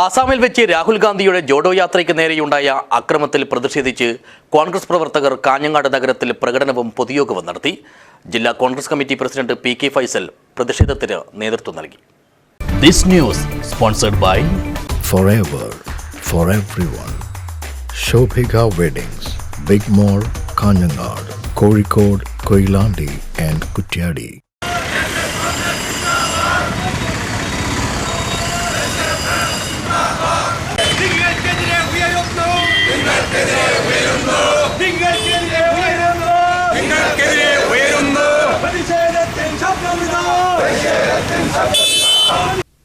ആസാമിൽ വെച്ച് രാഹുൽ ഗാന്ധിയുടെ ജോഡോ യാത്രയ്ക്ക് നേരെയുണ്ടായ അക്രമത്തിൽ പ്രതിഷേധിച്ച് കോൺഗ്രസ് പ്രവർത്തകർ കാഞ്ഞങ്ങാട് നഗരത്തിൽ പ്രകടനവും പൊതുയോഗവും നടത്തി. ജില്ലാ Congress committee president P K Faisal പ്രതിഷേധത്തിന് നേതൃത്വം നൽകി. This news sponsored by forever for everyone. One Weddings, Big big mall Kanhangad Koilandi and and നിങ്ങൾക്കെതിരെ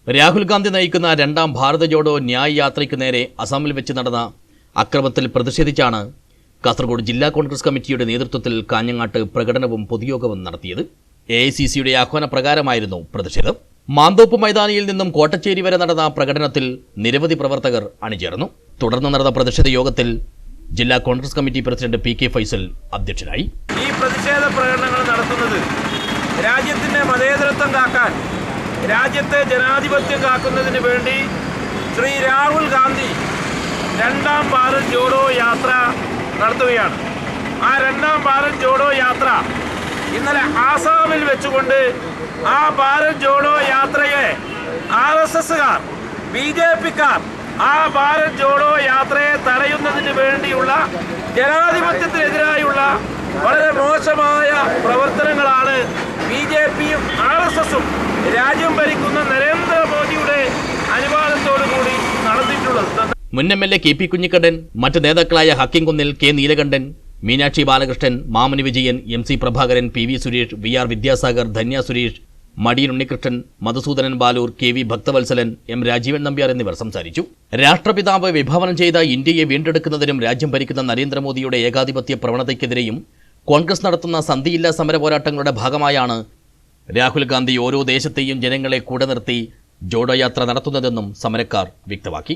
രാഹുൽ ഗാന്ധി നയിക്കുന്ന രണ്ടാം ഭാരത ജോഡോ ന്യായ് യാത്രയ്ക്ക് നേരെ അസമിൽ വെച്ച് നടന്ന അക്രമത്തിൽ പ്രതിഷേധിച്ചാണ് കാസർഗോഡ് ജില്ലാ കോൺഗ്രസ് കമ്മിറ്റിയുടെ നേതൃത്വത്തിൽ കാഞ്ഞങ്ങാട്ട് പ്രകടനവും പൊതുയോഗവും നടത്തിയത്. എ ഐ സി സിയുടെ ആഹ്വാനപ്രകാരമായിരുന്നു പ്രതിഷേധം. മാന്തോപ്പ് മൈതാനിയിൽ നിന്നും കോട്ടച്ചേരി വരെ നടന്ന പ്രകടനത്തിൽ നിരവധി പ്രവർത്തകർ അണിചേർന്നു. തുടർന്ന് നടന്ന പ്രതിഷേധ യോഗത്തിൽ ജില്ലാ Congress committee president P K Faisal അധ്യക്ഷനായി. ഈ പ്രതിഷേധ പ്രകടനങ്ങൾ നടത്തുന്നത് രാജ്യത്തിന്റെ മതേതരത്വം കാക്കാൻ രാജ്യത്തെ ജനാധിപത്യം കാക്കുന്നതിന് വേണ്ടി ശ്രീ രാഹുൽ ഗാന്ധി രണ്ടാം ഭാരത് ജോഡോ യാത്ര നടത്തുകയാണ്. ആ രണ്ടാം ഭാരത് ജോഡോ യാത്ര ഇന്നലെ ആസാമിൽ വെച്ചുകൊണ്ട് ആ ഭാരത് ജോഡോ യാത്രയെ ആർ എസ് എസുകാർ ബി ജെ പിക്കാർ ആ ഭാരത് ജോഡോ യാത്രയെ തടയുന്നതിന് വേണ്ടിയുള്ള ജനാധിപത്യത്തിനെതിരായുള്ള വളരെ മോശമായ പ്രവർത്തനങ്ങളാണ് ബി ജെ പിയും ആർ എസ് എസും രാജ്യം ഭരിക്കുന്ന നരേന്ദ്രമോദിയുടെ അനുവാദത്തോടു കൂടി നടത്തിയിട്ടുള്ളത് മുൻ M L A K P Kunhikannan മറ്റ് നേതാക്കളായ ഹക്കിംകുന്നിൽ K Neelakandan Meenakshi Balakrishnan Mamani Vijayan M C Prabhakaran P V Suresh V R Vidyasagar Dhanya Suresh Madiyan Unnikrishnan Madhusoodanan Balur K V Bhakthavalsalan M Rajeevan Nambiar എന്നിവർ സംസാരിച്ചു. രാഷ്ട്രപിതാവ് വിഭാവനം ചെയ്ത ഇന്ത്യയെ വീണ്ടെടുക്കുന്നതിനും രാജ്യം ഭരിക്കുന്ന നരേന്ദ്രമോദിയുടെ ഏകാധിപത്യ പ്രവണതയ്ക്കെതിരെയും കോൺഗ്രസ് നടത്തുന്ന സന്ധിയില്ലാ സമര പോരാട്ടങ്ങളുടെ ഭാഗമായാണ് രാഹുൽ ഗാന്ധി ഓരോ ദേശത്തെയും ജനങ്ങളെ കൂടെ നിർത്തി ജോഡോ യാത്ര നടത്തുന്നതെന്നും സമരക്കാർ വ്യക്തമാക്കി.